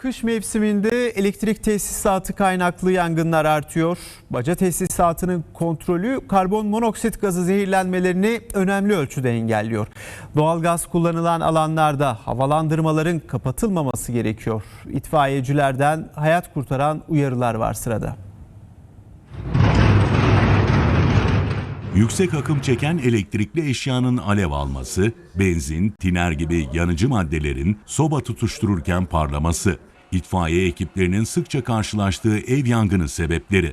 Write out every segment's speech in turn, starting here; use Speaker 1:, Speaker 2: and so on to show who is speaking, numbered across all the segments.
Speaker 1: Kış mevsiminde elektrik tesisatı kaynaklı yangınlar artıyor. Baca tesisatının kontrolü karbon monoksit gazı zehirlenmelerini önemli ölçüde engelliyor. Doğalgaz kullanılan alanlarda havalandırmaların kapatılmaması gerekiyor. İtfaiyecilerden hayat kurtaran uyarılar var sırada.
Speaker 2: Yüksek akım çeken elektrikli eşyanın alev alması, benzin, tiner gibi yanıcı maddelerin soba tutuştururken parlaması, itfaiye ekiplerinin sıkça karşılaştığı ev yangını sebepleri.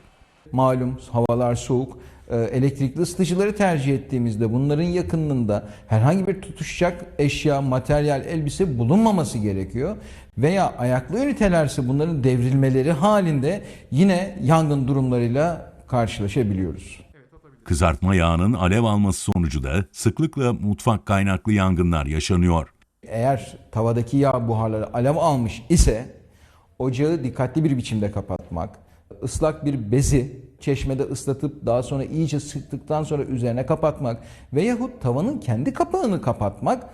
Speaker 3: Malum havalar soğuk. Ee, Elektrikli ısıtıcıları tercih ettiğimizde bunların yakınında herhangi bir tutuşacak eşya, materyal, elbise bulunmaması gerekiyor. Veya ayaklı ünitelerse bunların devrilmeleri halinde yine yangın durumlarıyla karşılaşabiliyoruz.
Speaker 2: Kızartma yağının alev alması sonucu da sıklıkla mutfak kaynaklı yangınlar yaşanıyor.
Speaker 3: Eğer tavadaki yağ buharları alev almış ise ocağı dikkatli bir biçimde kapatmak, ıslak bir bezi çeşmede ıslatıp daha sonra iyice sıktıktan sonra üzerine kapatmak veyahut tavanın kendi kapağını kapatmak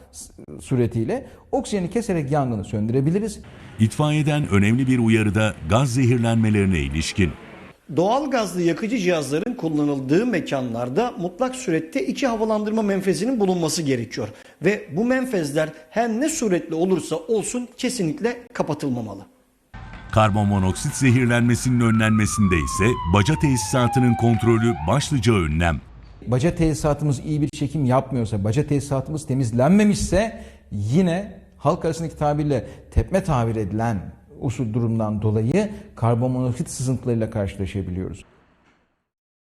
Speaker 3: suretiyle oksijeni keserek yangını söndürebiliriz.
Speaker 2: İtfaiyeden önemli bir uyarı da gaz zehirlenmelerine ilişkin.
Speaker 4: Doğal gazlı yakıcı cihazların kullanıldığı mekanlarda mutlak surette iki havalandırma menfezinin bulunması gerekiyor. Ve bu menfezler her ne suretle olursa olsun kesinlikle kapatılmamalı.
Speaker 2: Karbon monoksit zehirlenmesinin önlenmesinde ise baca tesisatının kontrolü başlıca önlem.
Speaker 3: Baca tesisatımız iyi bir çekim yapmıyorsa, baca tesisatımız temizlenmemişse yine halk arasındaki tabirle tepme tabir edilen usul durumdan dolayı karbon monoksit sızıntılarıyla karşılaşabiliyoruz.